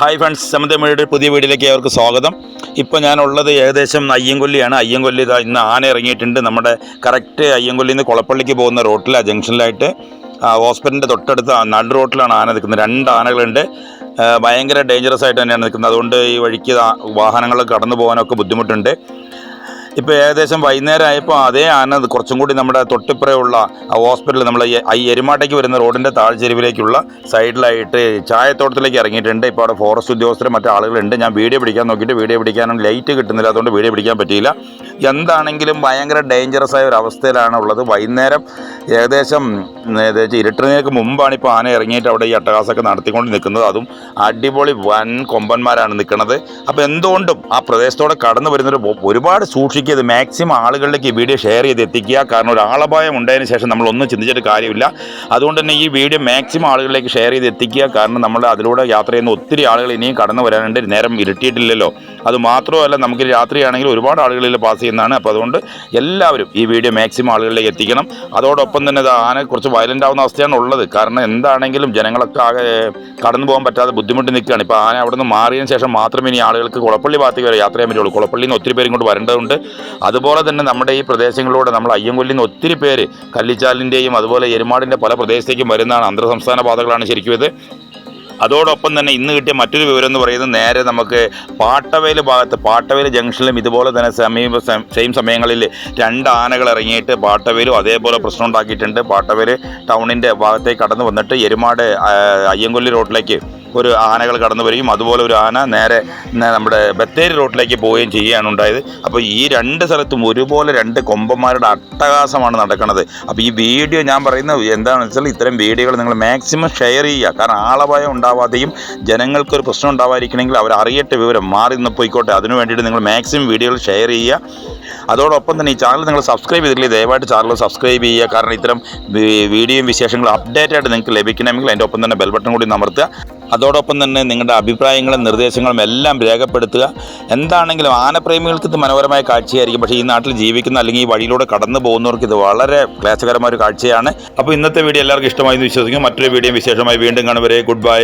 Hi friends സമന്തമഴയുടെ പുതിയ വീഡിയോയിലേക്ക് അവർക്ക് സ്വാഗതം. ഇപ്പോൾ ഞാനുള്ളത് ഏകദേശം അയ്യങ്കൊല്ലിയാണ്. അയ്യങ്കൊല്ലി ഇന്ന് ആന ഇറങ്ങിയിട്ടുണ്ട്. നമ്മുടെ കറക്റ്റ് അയ്യങ്കൊല്ലിയിൽ നിന്ന് കുളപ്പള്ളിക്ക് പോകുന്ന റോട്ടിൽ ആ ജംഗ്ഷനിലായിട്ട് ഹോസ്പിറ്റലിന്റെ തൊട്ടടുത്ത് നടു റോട്ടിലാണ് ആന നിൽക്കുന്നത്. രണ്ട് ആനകളുണ്ട്. ഭയങ്കര ഡേഞ്ചറസ് ആയിട്ട് തന്നെയാണ് നിൽക്കുന്നത്. അതുകൊണ്ട് ഈ വഴിക്ക് വാഹനങ്ങൾ കടന്നു പോകാനൊക്കെ ബുദ്ധിമുട്ടുണ്ട്. ഇപ്പോൾ ഏകദേശം വൈകുന്നേരം ആയപ്പോൾ അതേ ആന കുറച്ചും കൂടി നമ്മുടെ തൊട്ടിപ്പുറയുള്ള ഹോസ്പിറ്റൽ നമ്മൾ ഈ എരുമാട്ടയ്ക്ക് വരുന്ന റോഡിന്റെ താഴ്ചരിവിലേക്കുള്ള സൈഡിലായിട്ട് ചായത്തോട്ടത്തിലേക്ക് ഇറങ്ങിയിട്ടുണ്ട്. ഇപ്പോൾ അവിടെ ഫോറസ്റ്റ് ഉദ്യോഗസ്ഥരും മറ്റു ആളുകളുണ്ട്. ഞാൻ വീഡിയോ പിടിക്കാൻ നോക്കിയിട്ട് വീഡിയോ പിടിക്കാനും ലൈറ്റ് കിട്ടുന്നില്ല. അതുകൊണ്ട് വീഡിയോ പിടിക്കാൻ പറ്റിയില്ല. എന്താണെങ്കിലും ഭയങ്കര ഡേഞ്ചറസ് ആയ ഒരു അവസ്ഥയിലാണ് ഉള്ളത്. വൈകുന്നേരം ഏകദേശം ഇരുട്ടിനേക്ക് മുമ്പാണ് ഇപ്പോൾ ആന ഇറങ്ങിയിട്ട് അവിടെ ഈ അട്ടഹാസമൊക്കെ നടത്തിക്കൊണ്ട് നിൽക്കുന്നത്. അതും അടിപൊളി വൻ കൊമ്പന്മാരാണ് നിൽക്കുന്നത്. അപ്പോൾ എന്തുകൊണ്ടും ആ പ്രദേശത്തോടെ കടന്നു വരുന്നൊരു ഒരുപാട് സൂക്ഷിക്കുക ഇത് മാക്സിമം ആളുകളിലേക്ക് ഈ വീഡിയോ ഷെയർ ചെയ്ത് എത്തിക്കുക. കാരണം ഒരു ആളപായം ഉണ്ടായതിന് ശേഷം നമ്മളൊന്നും ചിന്തിച്ചിട്ട് കാര്യമില്ല. അതുകൊണ്ട് തന്നെ ഈ വീഡിയോ മാക്സിമം ആളുകളിലേക്ക് ഷെയർ ചെയ്ത് എത്തിക്കുക. കാരണം നമ്മൾ അതിലൂടെ യാത്ര ചെയ്യുന്ന ഒത്തിരി ആളുകൾ ഇനിയും കടന്നു വരാനുണ്ട്. നേരം ഇരുട്ടിയിട്ടില്ലല്ലോ. അത് മാത്രമല്ല നമുക്ക് രാത്രിയാണെങ്കിൽ ഒരുപാട് ആളുകളിൽ പാസ് ചെയ്യുന്നതാണ്. അപ്പോൾ അതുകൊണ്ട് എല്ലാവരും ഈ വീഡിയോ മാക്സിമം ആളുകളിലേക്ക് എത്തിക്കണം. അതോടൊപ്പം തന്നെ ആന കുറച്ച് വയലന്റ് ആവുന്ന അവസ്ഥയാണ് ഉള്ളത്. കാരണം എന്താണെങ്കിലും ജനങ്ങളൊക്കെ ആകെ കടന്നു പോകാൻ പറ്റാതെ ബുദ്ധിമുട്ട് നിൽക്കുകയാണ്. ഇപ്പോൾ ആന അവിടെ നിന്ന് മാറിയതിന് ശേഷം മാത്രമേ ഇനി ആളുകൾക്ക് കുളപ്പള്ളി ഭാഗത്തേക്ക് വരെ യാത്ര ചെയ്യാൻ പറ്റുള്ളൂ. കുളപ്പള്ളിയിൽ നിന്ന് ഒത്തിരി പേരും ഇങ്ങോട്ട് വരേണ്ടതുണ്ട്. അതുപോലെ തന്നെ നമ്മുടെ ഈ പ്രദേശങ്ങളിലൂടെ നമ്മൾ അയ്യങ്കൊല്ലിൽ നിന്ന് ഒത്തിരി പേര് കല്ലിച്ചാലിന്റെയും അതുപോലെ എരുമാടിന്റെ പല പ്രദേശത്തേക്കും വരുന്നതാണ് അന്തർ സംസ്ഥാന പാതകളാണ് ശരിക്കും ഇത്. അതോടൊപ്പം തന്നെ ഇന്ന് കിട്ടിയ മറ്റൊരു വിവരം എന്ന് പറയുന്നത് നേരെ നമുക്ക് പാട്ടവേൽ ഭാഗത്ത് പാട്ടവേൽ ജംഗ്ഷനിലും ഇതുപോലെ തന്നെ സമീപ സെയിം സമയങ്ങളിൽ രണ്ട് ആനകൾ ഇറങ്ങിയിട്ട് പാട്ടവേലും അതേപോലെ പ്രശ്നം ഉണ്ടാക്കിയിട്ടുണ്ട്. പാട്ടവേൽ ടൗണിന്റെ ഭാഗത്തേക്ക് കടന്നു വന്നിട്ട് എരുമാട് അയ്യങ്കൊല്ലി റോഡിലേക്ക് ഒരു ആനകൾ കടന്നു വരികയും അതുപോലെ ഒരു ആന നേരെ നമ്മുടെ ബത്തേരി റോഡിലേക്ക് പോവുകയും ചെയ്യുകയാണ് ഉണ്ടായത്. അപ്പോൾ ഈ രണ്ട് സ്ഥലത്തും ഒരുപോലെ രണ്ട് കൊമ്പന്മാരുടെ അട്ടഹാസമാണ് നടക്കുന്നത്. അപ്പോൾ ഈ വീഡിയോ ഞാൻ പറയുന്ന എന്താണെന്ന് വെച്ചാൽ ഇത്തരം വീഡിയോകൾ നിങ്ങൾ മാക്സിമം ഷെയർ ചെയ്യുക. കാരണം ആളപായം ഉണ്ടാവാതെയും ജനങ്ങൾക്കൊരു പ്രശ്നം ഉണ്ടാവാതിരിക്കണമെങ്കിൽ അവർ അറിയട്ടെ വിവരം മാറി നിന്ന് പോയിക്കോട്ടെ. അതിനു വേണ്ടിയിട്ട് നിങ്ങൾ മാക്സിമം വീഡിയോകൾ ഷെയർ ചെയ്യുക. അതോടൊപ്പം തന്നെ ഈ ചാനൽ നിങ്ങൾ സബ്സ്ക്രൈബ് ചെയ്തിട്ടില്ലേ ദയവായിട്ട് ചാനൽ സബ്സ്ക്രൈബ് ചെയ്യുക. കാരണം ഇത്തരം വീഡിയോയും വിശേഷങ്ങളും അപ്ഡേറ്റ് ആയിട്ട് നിങ്ങൾക്ക് ലഭിക്കണമെങ്കിൽ അതിന്റെ ഒപ്പം തന്നെ ബെൽ ബട്ടൺ കൂടി അമർത്തുക. അതോടൊപ്പം തന്നെ നിങ്ങളുടെ അഭിപ്രായങ്ങളും നിർദ്ദേശങ്ങളും എല്ലാം രേഖപ്പെടുത്തുക. എന്താണെങ്കിലും ആനപ്രേമികൾക്ക് ഇത് മനോഹരമായ കാഴ്ചയായിരിക്കും. പക്ഷേ ഈ നാട്ടിൽ ജീവിക്കുന്ന അല്ലെങ്കിൽ ഈ വഴിയിലൂടെ കടന്നു പോകുന്നവർക്ക് ഇത് വളരെ ക്ലേശകരമായ ഒരു കാഴ്ചയാണ്. അപ്പോൾ ഇന്നത്തെ വീഡിയോ എല്ലാവർക്കും ഇഷ്ടമായി എന്ന് വിശ്വസിക്കും മറ്റൊരു വീഡിയോ വിശേഷമായി വീണ്ടും കാണുവരെ ഗുഡ് ബൈ